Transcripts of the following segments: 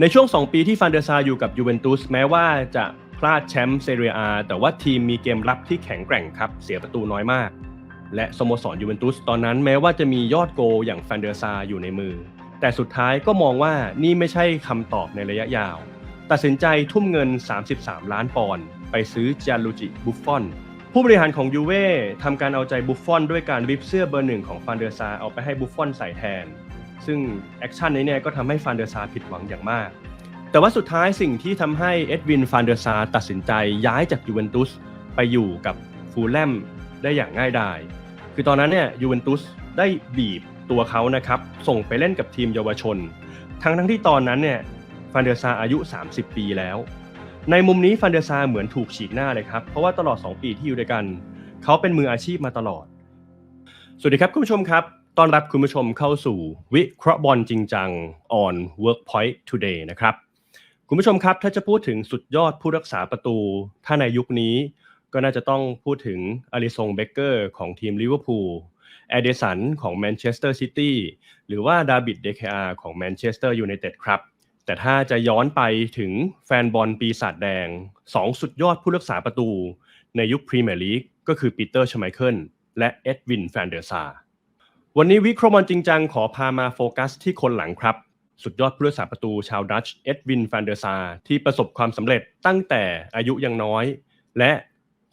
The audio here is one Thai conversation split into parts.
ในช่วง 2 ปีที่ฟันเดอร์ซาอยู่กับยูเวนตุสแม้ว่าจะพลาดแชมป์เซเรียอาแต่ว่าทีมมีเกมรับที่แข็งแกร่งครับ เสียประตูน้อยมาก และสโมสรยูเวนตุสตอนนั้นแม้ว่าจะมียอดโกลอย่างฟันเดอร์ซาอยู่ในมือ แต่สุดท้ายก็มองว่านี่ไม่ใช่คำตอบในระยะยาว ตัดสินใจทุ่มเงิน 33 ล้านปอนด์ไปซื้อจาลูจิบุฟฟอนผู้บริหารของยูเว่ทำการเอาใจบุฟฟอนด้วยการริบเสื้อเบอร์หนึ่งของฟันเดอร์ซาเอาไปให้บุฟฟอนใส่แทน ซึ่งแอคชั่นนี้เนี่ยก็ทำให้ฟันเดอร์ซาผิดหวังอย่างมาก แต่ว่าสุดท้ายสิ่งที่ทำให้เอ็ดวินฟานเดอร์ซาตัดสินใจย้ายจากยูเวนตุสไปอยู่กับฟูลแลมได้อย่างง่ายดาย คือตอนนั้นเนี่ยยูเวนตุสได้บีบตัวเขานะครับ ส่งไปเล่นกับทีมเยาวชน ทั้งทั้งที่ตอนนั้นเนี่ยฟานเดอร์ซาอายุ 30 ปีแล้ว ในมุมนี้ฟันเดอร์ซาเหมือนถูกฉีกหน้าเลยครับ เพราะว่าตลอด 2 ปีที่อยู่ด้วยกัน เขาเป็นมืออาชีพมาตลอด สวัสดีครับคุณผู้ชมครับ ต้อนรับคุณผู้ชมเข้าสู่วิเคราะห์บอลจริงจัง on Workpoint Today นะครับ คุณผู้ชมครับ ถ้าจะพูดถึงสุดยอดผู้รักษาประตู ถ้าในยุคนี้ก็น่าจะต้องพูดถึงอลิซงเบเกอร์ของทีมลิเวอร์พูลแอเดสันของแมนเชสเตอร์ซิตี้หรือว่าดาบิดเดคอาของแมนเชสเตอร์ยูไนเต็ดครับ แต่ถ้าจะย้อนไปถึงแฟนบอลปีศาจแดง 2 สุดยอดผู้รักษาประตู ในยุคพรีเมียร์ลีกก็คือปีเตอร์ชไมเคิลและเอ็ดวินแฟนเดอร์ซาร์ วันนี้วิเคราะห์บอลจริงจังขอพามาโฟกัสที่คนหลังครับ สุดยอดผู้รักษาประตูชาวดัตช์เอ็ดวินแฟนเดอร์ซาที่ประสบความสำเร็จตั้งแต่อายุยังน้อย และ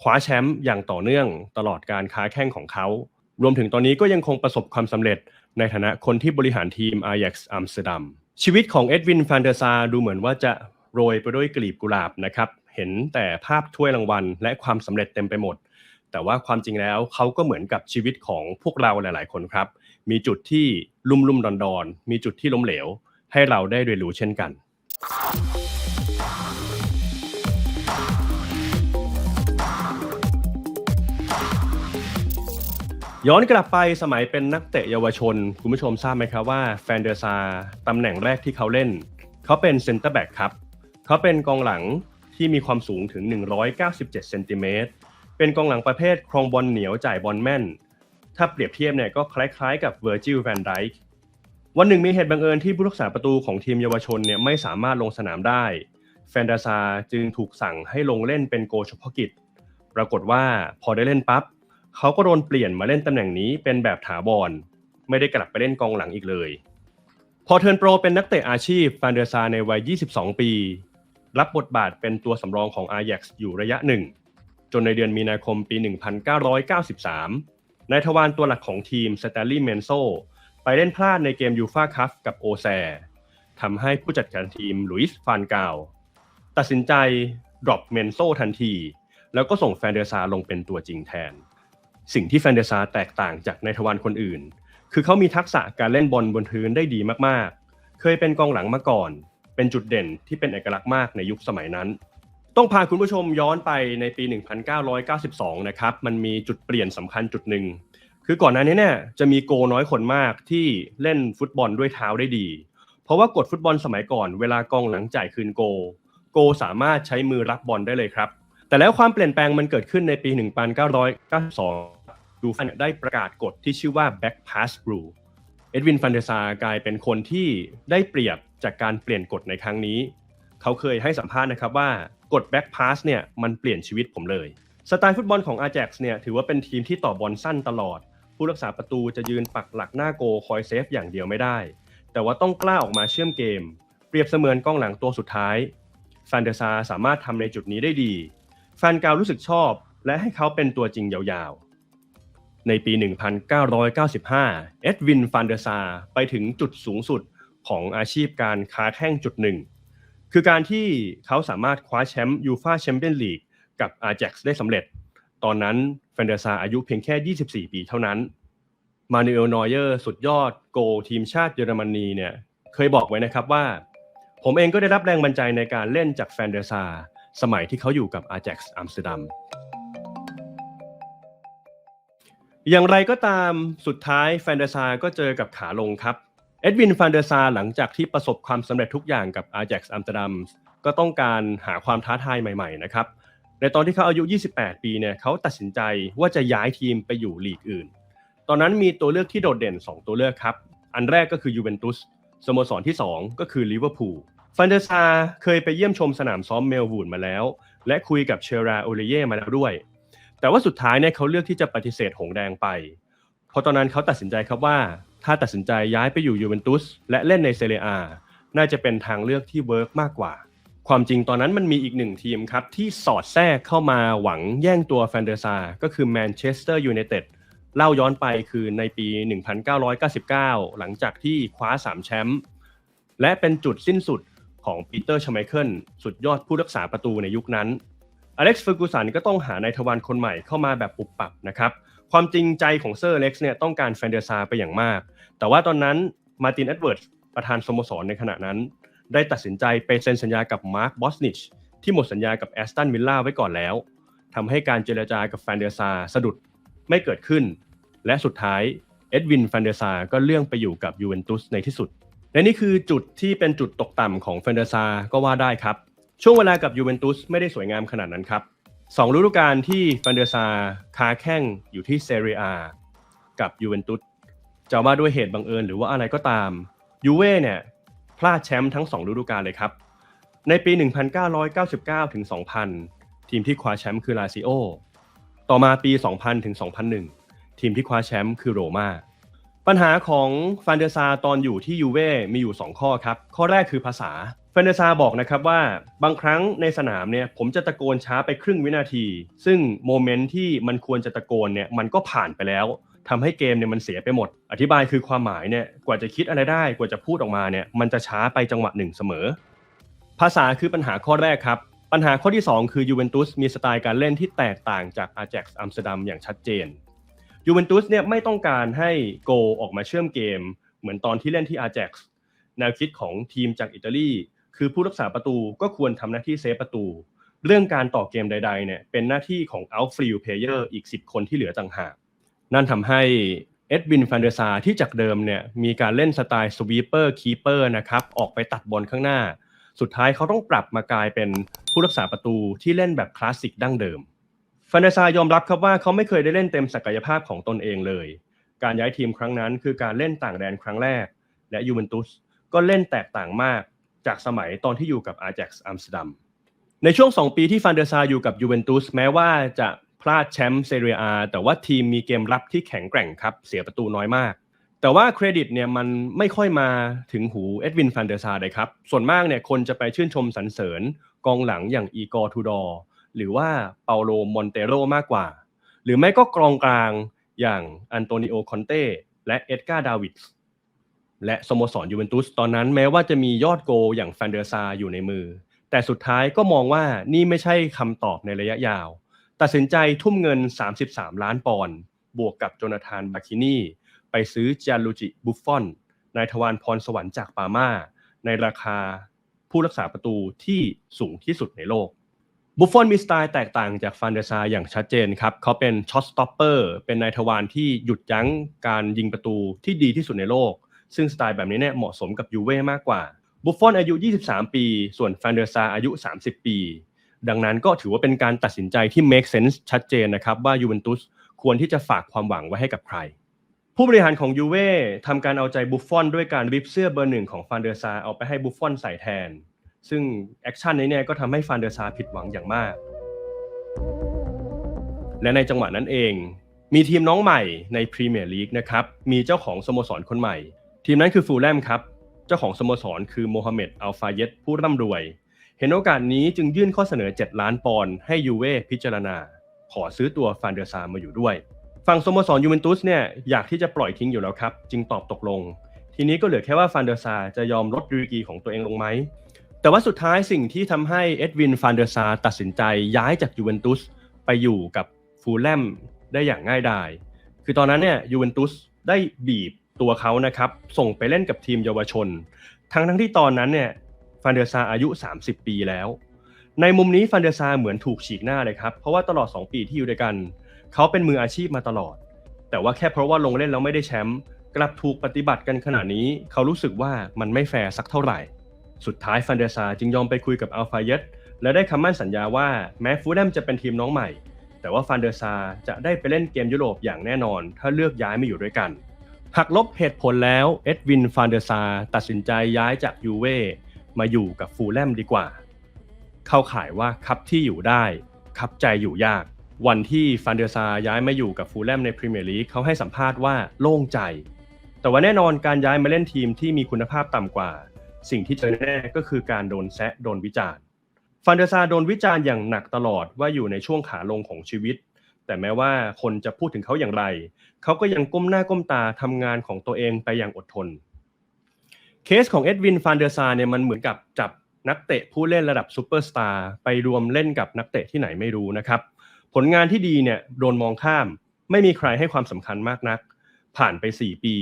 คว้าแชมป์อย่างต่อเนื่องตลอดการค้าแข่งของเขา รวมถึงตอนนี้ก็ยังคงประสบความสำเร็จในฐานะคนที่บริหารทีม Ajax อัมสเตอร์ดัมชีวิตของเอ็ดวินแฟนเดอร์ซาดูเหมือนว่าจะโรยไปด้วยกลีบกุหลาบนะครับเห็นแต่ภาพถ้วยรางวัล และความสำเร็จเต็มไปหมด แต่ว่าความจริงแล้วเขาก็เหมือนกับชีวิตของพวกเราหลาย ๆ คนครับ มีจุดที่ลุ่มลุ่มดอนดอนมีจุดที่ล้มเหลว ให้เราได้เรียนรู้เช่นกันย้อนกลับไปสมัยเป็นนักเตะเยาวชน คุณผู้ชมทราบไหมครับว่าแฟนเดอร์ซาตำแหน่งแรกที่เขาเล่น เขาเป็นเซนเตอร์แบ็กครับ เขาเป็นกองหลังที่มีความสูงถึง 197 เซนติเมตร เป็นกองหลังประเภทครองบอลเหนียวจ่ายบอลแม่น ถ้าเปรียบเทียบเนี่ยก็คล้ายๆกับเวอร์จิลแวนไดค์วันหนึ่งมีเหตุบังเอิญที่ผู้รักษาประตูของทีมเยาวชนเนี่ยไม่สามารถลงสนามได้ แฟนเดอร์ซาจึงถูกสั่งให้ลงเล่นเป็นโกเฉพาะกิจ ปรากฏว่าพอได้เล่นปั๊บเขาก็โดนเปลี่ยนมาเล่นตำแหน่งนี้เป็นแบบถาวรไม่ได้กลับไปเล่นกองหลังอีกเลย พอเทิร์นโปรเป็นนักเตะอาชีพฟานเดอร์ซาในวัย 22 ปี รับบทบาทเป็นตัวสำรองของ Ajax อยู่ระยะหนึ่ง จนในเดือนมีนาคมปี 1993 นายทวารตัวหลักของทีมสเตลลี่เมนโซไปเล่นพลาดในเกมยูฟาคัพกับโอแซทำให้ผู้จัดการทีมลุยส์ฟานกาวตัดสินใจดรอปเมนโซทันที แล้วก็ส่งแฟนเดซาลงเป็นตัวจริงแทน สิ่งที่แฟนเดซาแตกต่างจากในทวารคนอื่น คือเขามีทักษะการเล่นบอลบนพื้นได้ดีมากๆ เคยเป็นกองหลังมาก่อน เป็นจุดเด่นที่เป็นเอกลักษณ์มากในยุคสมัยนั้น ต้องพาคุณผู้ชมย้อนไปในปี 1992 นะครับ มันมีจุดเปลี่ยนสำคัญจุดหนึ่ง คือก่อนหน้านี้เนี่ยจะมีโกน้อยคนมากที่เล่นฟุตบอลด้วยเท้าได้ดี เพราะว่ากฎฟุตบอลสมัยก่อนเวลากองหลังจ่ายคืนโก โกสามารถใช้มือรับบอลได้เลยครับ แต่แล้วความเปลี่ยนแปลงมันเกิดขึ้นในปี 1992 ดูฟันได้ประกาศกฎที่ชื่อว่า back pass rule เอ็ดวินฟันเดซากลายเป็นคนที่ได้เปรียบจากการเปลี่ยนกฎในครั้งนี้ เขาเคยให้สัมภาษณ์นะครับว่า กฎ back pass เนี่ยมันเปลี่ยนชีวิตผมเลยสไตล์ฟุตบอลของ Ajax เนี่ยถือว่าเป็นทีมที่ต่อบอลสั้นตลอด ผู้รักษาประตูจะยืนปักหลักหน้าโกคอยเซฟอย่างเดียวไม่ได้ แต่ว่าต้องกล้าออกมาเชื่อมเกม เปรียบเสมือนกองหลังตัวสุดท้ายฟันเดซาสามารถทำในจุดนี้ได้ดี แฟนกาวรู้สึกชอบ และให้เขาเป็นตัวจริงยาวๆ ในปี 1995 เอ็ดวินฟันเดอร์ซาไปถึงจุดสูงสุดของอาชีพการค้าแข้งจุดหนึ่ง คือการที่เขาสามารถคว้าแชมป์ยูฟาแชมเปี้ยนลีกกับอาแจ็กซ์ได้สำเร็จ ตอนนั้นแฟนเดอร์ซาอายุเพียงแค่ 24 ปีเท่านั้น มานูเอลนอยเออร์สุดยอดโกทีมชาติเยอรมนีเนี่ยเคยบอกไว้นะครับว่า ผมเองก็ได้รับแรงบันใจในการเล่นจากแฟนเดอร์ซาสมัยที่เขาอยู่กับ Ajax อัมสเตอร์ดัมอย่างไรก็ตามสุดท้ายแฟนเดอร์ซาก็เจอกับขาลงครับ เอ็ดวินแฟนเดอร์ซาหลังจากที่ประสบความสำเร็จทุกอย่างกับ Ajax อัมสเตอร์ดัมก็ต้องการหาความท้าทายใหม่ๆนะครับ ในตอนที่เขาอายุ 28 ปีเนี่ยเขาตัดสินใจว่าจะย้ายทีมไปอยู่ลีกอื่น ตอนนั้นมีตัวเลือกที่โดดเด่น 2 ตัวเลือกครับ อันแรกก็คือยูเวนตุสสโมสรที่ 2 ก็คือลิเวอร์พูลฟันเดอร์ซาเคยไปเยี่ยมชมสนามซ้อมเมลบูนมาแล้ว และคุยกับเชราโอเลเย่มาแล้วด้วย แต่ว่าสุดท้ายเนี่ยเขาเลือกที่จะปฏิเสธหงแดงไป เพราะตอนนั้นเขาตัดสินใจครับว่า ถ้าตัดสินใจย้ายไปอยู่ยูเวนตุสและเล่นในเซเรียอาน่าจะเป็นทางเลือกที่เวิร์กมากกว่า ความจริงตอนนั้นมันมีอีกหนึ่งทีมครับ ที่สอดแทรกเข้ามาหวังแย่งตัวแฟนเดอร์ซา ก็คือแมนเชสเตอร์ยูไนเต็ดเล่าย้อนไปคือในปี 1999 หลังจากที่คว้า 3 แชมป์และเป็นจุดสิ้นสุดของปีเตอร์ชไมเคิลสุดยอดผู้รักษาประตูในยุคนั้นอเล็กซ์เฟอร์กูสันก็ต้องหานายทวารคนใหม่เข้ามาแบบปุบปับนะครับ ความจริงใจของเซอร์เล็กซ์เนี่ยต้องการแฟนเดอร์ซาไปอย่างมาก แต่ว่าตอนนั้นมาร์ตินเอ็ดเวิร์ดประธานสโมสรในขณะนั้น ได้ตัดสินใจไปเซ็นสัญญากับมาร์คบอสนิชที่หมดสัญญากับแอสตันวิลล่าไว้ก่อนแล้วทำให้การเจรจากับแฟนเดอร์ซาสะดุดไม่เกิดขึ้น และสุดท้ายเอ็ดวินแฟนเดอร์ซาก็เลื่องไปอยู่กับยูเวนตุสในที่สุด และนี่คือจุดที่เป็นจุดตกต่ำของแฟนเดอร์ซาก็ว่าได้ครับ ช่วงเวลากับยูเวนตุสไม่ได้สวยงามขนาดนั้นครับ สองฤดูกาลที่ฟันเดอร์ซาค้าแข่งอยู่ที่เซเรียกับยูเวนตุสจะว่าด้วยเหตุบังเอิญหรือว่าอะไรก็ตามยูเว่เนี่ยพลาดแชมป์ทั้งสองฤดูกาลเลยครับ ในปี 1999 ถึง 2000 ทีมที่คว้าแชมป์คือลาซิโอ ต่อมาปี 2000 ถึง 2001 ทีมที่คว้าแชมป์คือโรมาปัญหาของฟันเดอร์ซาตอนอยู่ที่ยูเว่มีอยู่ 2 ข้อครับ ข้อแรกคือภาษา เฟนเดรซาบอกนะครับว่าบางครั้งในสนามเนี่ยผมจะตะโกนช้าไปครึ่งวินาที ซึ่งโมเมนต์ที่มันควรจะตะโกนเนี่ยมันก็ผ่านไปแล้วทำให้เกมเนี่ยมันเสียไปหมด อธิบายคือความหมายเนี่ยกว่าจะคิดอะไรได้กว่าจะพูดออกมาเนี่ยมันจะช้าไปจังหวะหนึ่งเสมอ ภาษาคือปัญหาข้อแรกครับ ปัญหาข้อที่ 2 คือยูเวนตุสมีสไตล์การเล่นที่แตกต่างจากอา a จ x อัมสเตอร์ดัมอย่างชัดเจนยูเวนตุสเนี่ยไม่ต้องการให้โกออกมาเชื่อมเกม เหมือนตอนที่เล่นที่อา a จ x แนวคิดของทีมจากอิตาลี คือผู้รักษาประตูก็ควรทำหน้าที่เซฟประตู เรื่องการต่อเกมใด ๆ เนี่ยเป็นหน้าที่ของ outfield player อีก 10 คนที่เหลือต่างหาก นั่นทำให้เอ็ดวินฟันเดอร์ซาที่จากเดิมเนี่ยมีการเล่นสไตล์สวีปเปอร์คีเปอร์นะครับออกไปตัดบอลข้างหน้า สุดท้ายเขาต้องปรับมากลายเป็นผู้รักษาประตูที่เล่นแบบคลาสสิกดั้งเดิมฟันเดอร์ซายอมรับครับว่าเขาไม่เคยได้เล่นเต็มศักยภาพของตนเองเลย การย้ายทีมครั้งนั้นคือการเล่นต่างแดนครั้งแรก และยูเวนตุสก็เล่นแตกต่างมาก จากสมัยตอนที่อยู่กับอา a จ x อัมสเตอร์ดัมในช่วง 2 ปีที่ฟันเดอร์ซาอยู่กับยูเวนตุสแม้ว่าจะพลาดแชมป์เซเรียอาแต่ว่าทีมมีเกมรับที่แข็งแกร่งครับ เสียประตูน้อยมาก แต่ว่าเครดิตเนี่ยมันไม่ค่อยมาถึงหูเอ็ดวินฟันเดอร์ซาเลยครับ ส่วนมากเนี่ยคนจะไปชื่นชมสรรเสริญกองหลังอย่างอีกอร์ทูดอร์หรือว่าเปาโลมอนเตโรมากกว่า หรือไม่ก็กองกลางอย่างอันโตนิโอคอนเต้และเอ็ดการ์ดาวิดส์ และสโมสรยูเวนตุสตอนนั้นแม้ว่าจะมียอดโกอย่างฟันเดอร์ซาอยู่ในมือ แต่สุดท้ายก็มองว่านี่ไม่ใช่คำตอบในระยะยาว ตัดสินใจทุ่มเงิน 33 ล้านปอนด์บวกกับโจนาธานบาคินีไปซื้อจาลูจิบุฟฟอนนายทวารพรสวรรค์จากปามาในราคาผู้รักษาประตูที่สูงที่สุดในโลกบุฟฟอนมีสไตล์แตกต่างจากฟันเดร์ซาอย่างชัดเจนครับ เขาเป็นช็อตสต็อปเปอร์เป็นนายทวารที่หยุดยั้งการยิงประตูที่ดีที่สุดในโลก ซึ่งสไตล์แบบนี้เนี่ยเหมาะสมกับยูเว่มากกว่า บุฟฟอนอายุ 23 ปี ส่วนฟันเดอร์ซาอายุ 30 ปี ดังนั้นก็ถือว่าเป็นการตัดสินใจที่ make sense ชัดเจนนะครับว่ายูเวนตุสควรที่จะฝากความหวังไว้ให้กับใคร ผู้บริหารของยูเว่ทำการเอาใจบุฟฟอนด้วยการริบเสื้อเบอร์หนึ่งของฟันเดอร์ซาเอาไปให้บุฟฟอนใส่แทน ซึ่งแอคชั่นนี้เนี่ยก็ทำให้ฟันเดอร์ซาผิดหวังอย่างมาก และในจังหวะนั้นเองมีทีมน้องใหม่ในพรีเมียร์ลีกนะครับ มีเจ้าของสโมสรคนใหม่ ทีมนั้นคือฟูลแลมครับ เจ้าของสโมสรคือโมฮัมเหม็ดอัลฟาเยตผู้ร่ำรวย เห็นโอกาสนี้จึงยื่นข้อเสนอ 7 ล้านปอนด์ให้ยูเว่พิจารณา ขอซื้อตัวฟันเดอร์ซามาอยู่ด้วย ฝั่งสโมสรยูเวนตุสเนี่ยอยากที่จะปล่อยทิ้งอยู่แล้วครับ จึงตอบตกลง ทีนี้ก็เหลือแค่ว่าฟันเดอร์ซาจะยอมลดดีกรีของตัวเองลงไหมแต่ว่าสุดท้ายสิ่งที่ทำให้เอ็ดวินฟันเดอร์ซาตัดสินใจย้ายจากยูเวนตุสไปอยู่กับฟูลแลมได้อย่างง่ายดาย คือตอนนั้นเนี่ยยูเวนตุสได้บีบ ตัวเขานะครับส่งไปเล่นกับทีมเยาวชน ทั้งทั้งที่ตอนนั้นเนี่ยฟันเดอร์ซาอายุ 30 ปีแล้ว ในมุมนี้ฟันเดอร์ซาเหมือนถูกฉีกหน้าเลยครับ เพราะว่าตลอด 2 ปีที่อยู่ด้วยกัน เขาเป็นมืออาชีพมาตลอด แต่ว่าแค่เพราะว่าลงเล่นแล้วไม่ได้แชมป์กลับถูกปฏิบัติกันขนาดนี้ เขารู้สึกว่ามันไม่แฟร์สักเท่าไหร่ สุดท้ายฟันเดอร์ซาจึงยอมไปคุยกับอัลฟาเยตและได้คำมั่นสัญญาว่าแม้ฟูแลมจะเป็นทีมน้องใหม่ แต่ว่าฟันเดอร์ซาจะได้ไปเล่นเกมยุโรปอย่างแน่นอน ถ้าเลือกย้ายมาอยู่ด้วยกัน หักลบเหตุผลแล้วเอ็ดวินฟันเดอร์ซาตัดสินใจย้ายจากยูเว่มาอยู่กับฟูลแลมดีกว่า เข้าข่ายว่าคับที่อยู่ได้คับใจอยู่ยาก วันที่ฟันเดอร์ซาย้ายมาอยู่กับฟูลแลมในพรีเมียร์ลีกเขาให้สัมภาษณ์ว่าโล่งใจ แต่ว่าแน่นอนการย้ายมาเล่นทีมที่มีคุณภาพต่ำกว่า สิ่งที่เจอแน่ก็คือการโดนแซะโดนวิจารณ์ฟันเดอร์ซาโดนวิจารณ์อย่างหนักตลอดว่าอยู่ในช่วงขาลงของชีวิต แต่แม้ว่าคนจะพูดถึงเขาอย่างไร เขาก็ยังก้มหน้าก้มตาทำงานของตัวเองไปอย่างอดทน เคสของเอ็ดวินฟานเดอร์ซาเนี่ยมันเหมือนกับจับนักเตะผู้เล่นระดับซูเปอร์สตาร์ไปรวมเล่นกับนักเตะที่ไหนไม่รู้นะครับ ผลงานที่ดีเนี่ยโดนมองข้าม ไม่มีใครให้ความสำคัญมากนัก ผ่านไป 4 ปี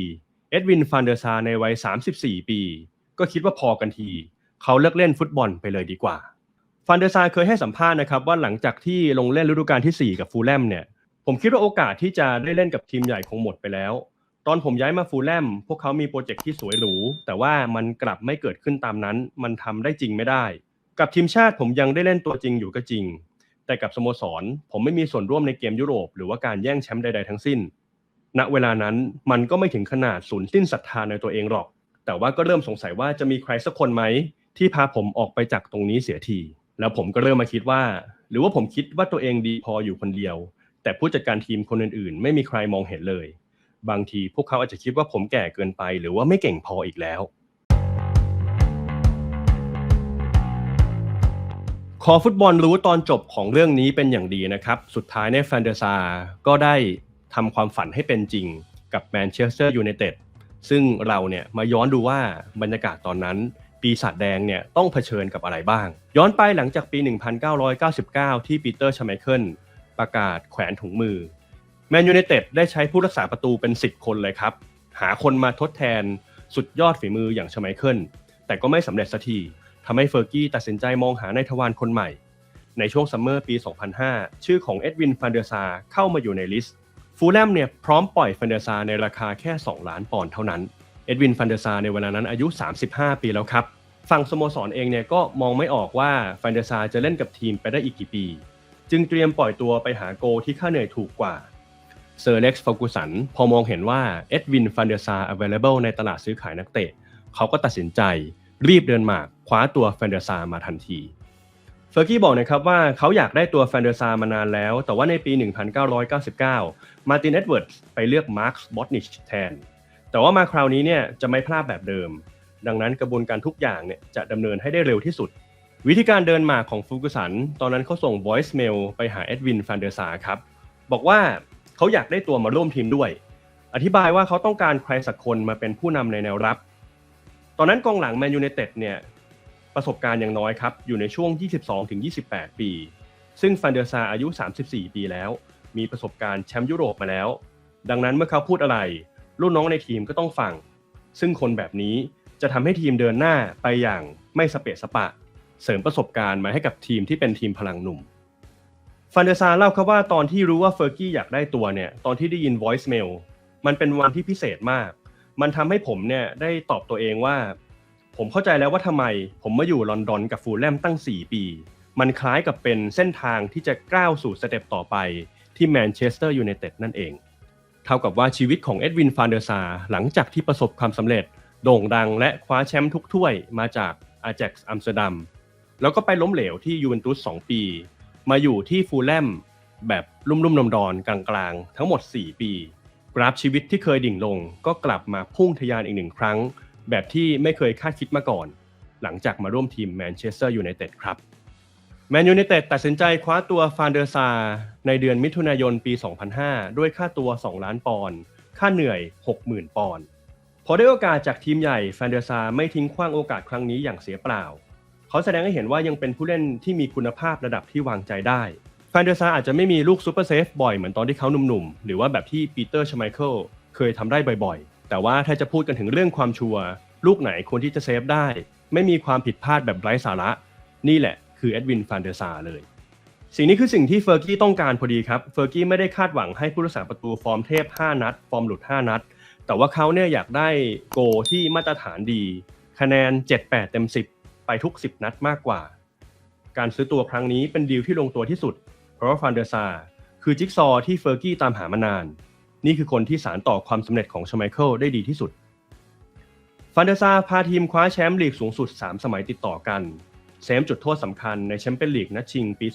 เอ็ดวินฟานเดอร์ซาในวัย 34 ปี ก็คิดว่าพอกันที เขาเลิกเล่นฟุตบอลไปเลยดีกว่า ฟานเดอร์ซาเคยให้สัมภาษณ์นะครับว่าหลังจากที่ลงเล่นฤดูกาลที่ 4 กับฟูลแลมเนี่ยผมคิดว่าโอกาสที่จะได้เล่นกับทีมใหญ่คงหมดไปแล้ว ตอนผมย้ายมาฟูลแลมพวกเขามีโปรเจกต์ที่สวยหรู แต่ว่ามันกลับไม่เกิดขึ้นตามนั้น มันทำได้จริงไม่ได้ กับทีมชาติผมยังได้เล่นตัวจริงอยู่ก็จริง แต่กับสโมสร ผมไม่มีส่วนร่วมในเกมยุโรป หรือว่าการแย่งแชมป์ใดๆทั้งสิ้น ณเวลานั้นมันก็ไม่ถึงขนาดสูญสิ้นศรัทธาในตัวเองหรอก แต่ว่าก็เริ่มสงสัยว่าจะมีใครสักคนไหมที่พาผมออกไปจากตรงนี้เสียที แล้วผมก็เริ่มมาคิดว่า หรือว่าผมคิดว่าตัวเองดีพออยู่คนเดียว แต่ผู้จัดการทีมคนอื่นๆ ไม่มีใครมองเห็นเลย บางทีพวกเขาอาจจะคิดว่าผมแก่เกินไป หรือว่าไม่เก่งพออีกแล้วคอฟุตบอลรู้ตอนจบของเรื่องนี้เป็นอย่างดีนะครับ สุดท้ายในแฟนเดอร์ซาก็ได้ทำความฝันให้เป็นจริงกับแมนเชสเตอร์ยูไนเต็ดซึ่งเราเนี่ยมาย้อนดูว่าบรรยากาศตอนนั้น ปีศาจแดงเนี่ยต้องเผชิญกับอะไรบ้าง ย้อนไปหลังจากปี 1999 ที่ปีเตอร์ชไมเคิลประกาศแขวนถุงมือแมนยูไนเต็ดได้ใช้ผู้รักษาประตูเป็น 10 คนเลยครับ หาคนมาทดแทนสุดยอดฝีมืออย่างชไมเคิลแต่ก็ไม่สำเร็จสักทีทำให้เฟอร์กี้ตัดสินใจมองหาในทวารคนใหม่ ในช่วงซัมเมอร์ปี 2005 ชื่อของเอ็ดวินฟันเดอร์ซาเข้ามาอยู่ในลิสต์ฟูลแลมเนี่ยพร้อมปล่อยฟันเดอร์ซาในราคาแค่ 2 ล้านปอนด์เท่านั้น เอ็ดวินฟันเดอร์ซาในเวลานั้นอายุ 35 ปีแล้วครับฝั่งสโมสรเองเนี่ยก็มองไม่ออกว่าฟันเดอร์ซาจะเล่นกับทีมไปได้อีกกี่ปี จึงเตรียมปล่อยตัวไปหาโกที่ค่าเหนื่อยถูกกว่าเซอร์เล็กซ์ฟอกูสันพอมองเห็นว่าเอ็ดวินฟันเดอร์ซา available ในตลาดซื้อขายนักเตะ เขาก็ตัดสินใจรีบเดินมาคว้าตัวแฟนเดอร์ซามาทันทีเฟอร์กี้บอกนะครับว่าเขาอยากได้ตัวแฟนเดอร์ซามานานแล้ว แต่ว่าในปี 1999 มาร์ตินเอ็ดเวิร์ดไปเลือกมาร์คส์บอตนิชแทน แต่ว่ามาคราวนี้เนี่ยจะไม่พลาดแบบเดิม ดังนั้นกระบวนการทุกอย่างเนี่ยจะดำเนินให้ได้เร็วที่สุด วิธีการเดินมาของฟูกุสัน ตอนนั้นเขาส่ง voice mail ไปหาเอ็ดวินฟันเดอร์ซาครับ บอกว่าเขาอยากได้ตัวมาร่วมทีมด้วย อธิบายว่าเขาต้องการใครสักคนมาเป็นผู้นำในแนวรับ ตอนนั้นกองหลังแมนยู i นเต็ดเนี่ยประสบการณ์อย่างน้อยครับ อยู่ในช่วง 22-28 ปี ซึ่งฟันเดอร์ซาอายุ 34 ปีแล้ว มีประสบการณ์แชมป์ยุโรปมาแล้ว ดังนั้นเมื่อเขาพูดอะไร รุ่นน้องในทีมก็ต้องฟัง ซึ่งคนแบบนี้จะทำให้ทีมเดินหน้าไปอย่างไม่สเปะสปะ เสริมประสบการณ์มาให้กับทีมที่เป็นทีมพลังหนุ่มฟันเดอร์ซาเล่าครับว่าตอนที่รู้ว่าเฟอร์กี้อยากได้ตัวเนี่ยตอนที่ได้ยิน voice mail มันเป็นวันที่พิเศษมาก มันทำให้ผมเนี่ยได้ตอบตัวเองว่า ผมเข้าใจแล้วว่าทำไม ผมมาอยู่ลอนดอนกับฟูลแลมตั้ง 4 ปี มันคล้ายกับเป็นเส้นทางที่จะก้าวสู่สเต็ปต่อไปที่แมนเชสเตอร์ยูไนเต็ดนั่นเอง เท่ากับว่าชีวิตของเอ็ดวินฟานเดอร์ซาหลังจากที่ประสบความสำเร็จ โด่งดังและคว้าแชมป์ทุกถ้วยมาจากอาแจ็กซ์อัมสเตอร์ดัมแล้วก็ไปล้มเหลวที่ยูเวนตุส2ปี มาอยู่ที่ฟูลแลมแบบลุ่มๆดอนๆกลางๆ ทั้งหมด 4 ปี กราฟชีวิตที่เคยดิ่งลง ก็กลับมาพุ่งทะยานอีกหนึ่งครั้ง แบบที่ไม่เคยคาดคิดมาก่อน หลังจากมาร่วมทีมแมนเชสเตอร์ยูไนเต็ดครับ แมนยูไนเต็ดตัดสินใจคว้าตัวฟานเดอร์ซา ในเดือนมิถุนายนปี 2005 ด้วยค่าตัว 2 ล้านปอนด์ค่าเหนื่อย 60,000 ปอนด์พอได้โอกาสจากทีมใหญ่แฟนเดอร์ซาไม่ทิ้งขว้างโอกาสครั้งนี้อย่างเสียเปล่า เขาแสดงให้เห็นว่ายังเป็นผู้เล่นที่มีคุณภาพระดับที่วางใจได้แฟนเดอร์ซาอาจจะไม่มีลูกซูเปอร์เซฟบ่อยเหมือนตอนที่เขาหนุ่มๆ หรือว่าแบบที่ปีเตอร์ชไมเคิลเคยทำได้บ่อยๆ แต่ว่าถ้าจะพูดกันถึงเรื่องความชัวร์ลูกไหนควรที่จะเซฟได้ ไม่มีความผิดพลาดแบบไร้สาระ นี่แหละ คือเอ็ดวินฟานเดอร์ซาเลย สิ่งนี้คือสิ่งที่เฟอร์กี้ต้องการพอดีครับ เฟอร์กี้ไม่ได้คาดหวังให้ผู้รักษาประตูฟอร์มเทพ 5 นัด ฟอร์มหลุด 5 นัด แต่ว่าเขาเนี่ยอยากได้โกที่มาตรฐานดี คะแนน 7-8 เต็ม 10 ไปทุก 10 นัดมากกว่า การซื้อตัวครั้งนี้เป็นดีลที่ลงตัวที่สุด เพราะว่าฟันเดอร์ซาคือจิ๊กซอว์ที่เฟอร์กี้ตามหามานาน นี่คือคนที่สารต่อความสำเร็จของชไมเคิลได้ดีที่สุดฟฟันเดอร์ซาพาทีมคว้าแชมป์ลีกสูงสุด 3 สมัยติดต่อกัน เซฟจุดโทษสำคัญในแชมเปี้ยนลีกนัดชิงปี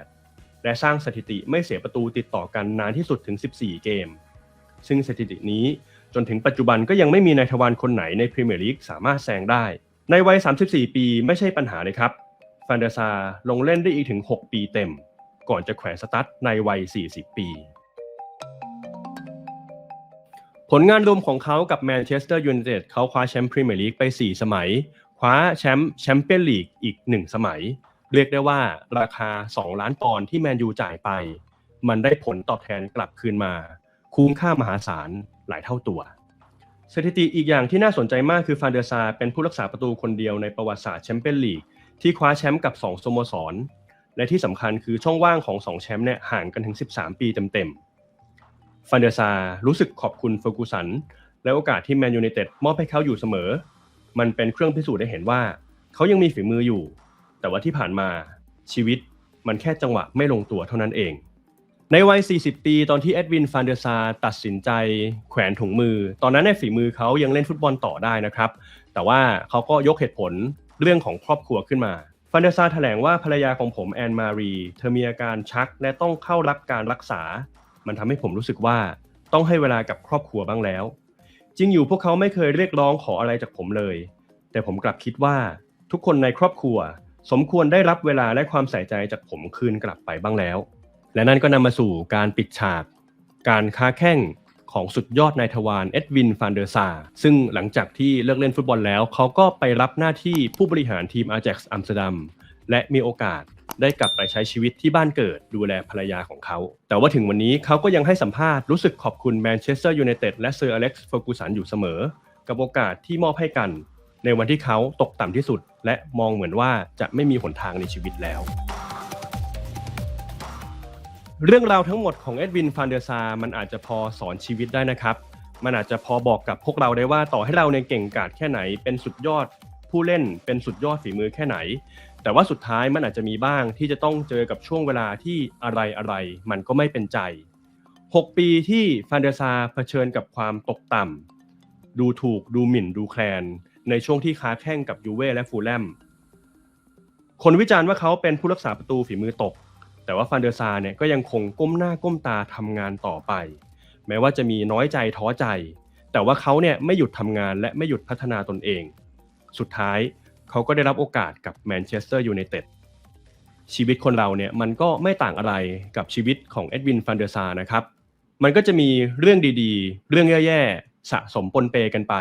2008 และสร้างสถิติไม่เสียประตูติดต่อกันนานที่สุดถึง 14 เกม ซึ่งสถิตินี้จนถึงปัจจุบันก็ยังไม่มีนายทวารคนไหนในพรีเมียร์ลีกสามารถแซงได้ ในวัย 34 ปีไม่ใช่ปัญหาเลยครับฟันเดซาลงเล่นได้อีกถึง 6 ปีเต็ม ก่อนจะแขวนสตั๊ดในวัย 40 ปี ผลงานรวมของเขากับแมนเชสเตอร์ยูไนเต็ดเขาคว้าแชมป์พรีเมียร์ลีกไป 4 สมัย คว้าแชมป์แชมเปี้ยนลีกอีก1สมัย เรียกได้ว่าราคา 2 ล้านปอนด์ที่แมนยูจ่ายไป มันได้ผลตอบแทนกลับคืนมา คุ้มค่ามหาศาลหลายเท่าตัวสถิติอีกอย่างที่น่าสนใจมากคือฟานเดอร์ซาเป็นผู้รักษาประตูคนเดียวในประวัติศาสตร์แชมเปี้ยนลีกที่คว้าแชมป์กับ 2สโมสร และที่สำคัญคือช่องว่างของ 2 แชมป์เนี่ยห่างกันถึง 13 ปีเต็มๆฟันเดอร์ซารู้สึกขอบคุณเฟอร์กูสัน และโอกาสที่แมนยูไนเต็ดมอบให้เขาอยู่เสมอ มันเป็นเครื่องพิสูจน์ได้เห็นว่าเขายังมีฝีมืออยู่ แต่ว่าที่ผ่านมาชีวิตมันแค่จังหวะไม่ลงตัวเท่านั้นเอง ในวัย 40 ปี ตอนที่เอ็ดวินฟานเดอร์ซาตัดสินใจแขวนถุงมือ ตอนนั้นในฝีมือเขายังเล่นฟุตบอลต่อได้นะครับ แต่ว่าเขาก็ยกเหตุผลเรื่องของครอบครัวขึ้นมาฟันเดอร์ซาแถลงว่าภรรยาของผมแอนมารี เธอมีอาการชักและต้องเข้ารับการรักษา มันทำให้ผมรู้สึกว่าต้องให้เวลากับครอบครัวบ้างแล้ว จริงอยู่พวกเขาไม่เคยเรียกร้องขออะไรจากผมเลย แต่ผมกลับคิดว่า ทุกคนในครอบครัว สมควรได้รับเวลาและความใส่ใจจากผมคืนกลับไปบ้างแล้ว และนั่นก็นำมาสู่การปิดฉาก การค้าแข่งของสุดยอดนายทวารเอ็ดวินฟานเดอร์ซาซึ่งหลังจากที่เลิกเล่นฟุตบอลแล้ว เขาก็ไปรับหน้าที่ผู้บริหารทีมอา j a x อัมสเตอร์ดัมและมีโอกาส ได้กลับไปใช้ชีวิตที่บ้านเกิดดูแลภรรยาของเขา แต่ว่าถึงวันนี้เขาก็ยังให้สัมภาษณ์รู้สึกขอบคุณแมนเชสเตอร์ยูไนเต็ดและเซอร์อเล็กซ์เฟอร์กูสันอยู่เสมอ กับโอกาสที่มอบให้กัน ในวันที่เขาตกต่ำที่สุด และมองเหมือนว่าจะไม่มีหนทางในชีวิตแล้วเรื่องราวทั้งหมดของเอ็ดวินฟานเดอร์ซา มันอาจจะพอสอนชีวิตได้นะครับ มันอาจจะพอบอกกับพวกเราได้ว่าต่อให้เราในเก่งกาจแค่ไหน เป็นสุดยอดผู้เล่น เป็นสุดยอดฝีมือแค่ไหน แต่ว่าสุดท้ายมันอาจจะมีบ้างที่จะต้องเจอกับช่วงเวลาที่อะไรอะไรมันก็ไม่เป็นใจ 6 ปีที่ฟานเดอร์ซาเผชิญกับความตกต่ำดูถูกดูหมิ่นดูแคลน ในช่วงที่ค้าแข่งกับยูเว่และฟูลแลมคนวิจารณ์ว่าเขาเป็นผู้รักษาประตูฝีมือตก แต่ว่าฟันเดอร์ซาเนี่ยก็ยังคงก้มหน้าก้มตาทำงานต่อไป แม้ว่าจะมีน้อยใจท้อใจ แต่ว่าเขาเนี่ยไม่หยุดทำงานและไม่หยุดพัฒนาตนเอง สุดท้าย เขาก็ได้รับโอกาสกับแมนเชสเตอร์ยูไนเต็ดชีวิตคนเราเนี่ยมันก็ไม่ต่างอะไรกับชีวิตของเอ็ดวินฟันเดอร์ซานะครับ มันก็จะมีเรื่องดีๆ เรื่องแย่ๆ สะสมปนเปกันไป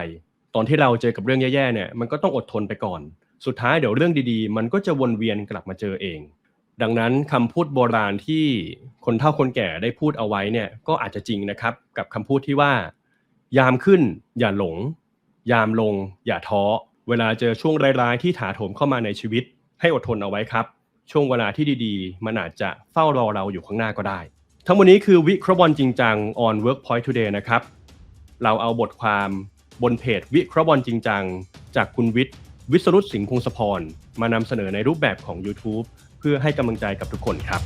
ตอนที่เราเจอกับเรื่องแย่ๆเนี่ยมันก็ต้องอดทนไปก่อน สุดท้ายเดี๋ยวเรื่องดีๆ มันก็จะวนเวียนกลับมาเจอเอง ดังนั้นคำพูดโบราณที่คนเฒ่าคนแก่ได้พูดเอาไว้เนี่ยก็อาจจะจริงนะครับ กับคำพูดที่ว่า ยามขึ้นอย่าหลง ยามลงอย่าท้อ เวลาเจอช่วงร้ายๆที่ถาโถมเข้ามาในชีวิต ให้อดทนเอาไว้ครับ ช่วงเวลาที่ดีๆ มันอาจจะเฝ้ารอเราอยู่ข้างหน้าก็ได้ ทั้งหมดนี้คือวิเคราะห์บอลจริงจัง on Workpoint Today นะครับ เราเอาบทความบนเพจวิเคราะห์บอลจริงจัง จากคุณวิทย์วิศรุตสิงห์พงศพรมานำเสนอในรูปแบบของ YouTube เพื่อให้กำลังใจกับทุกคนครับ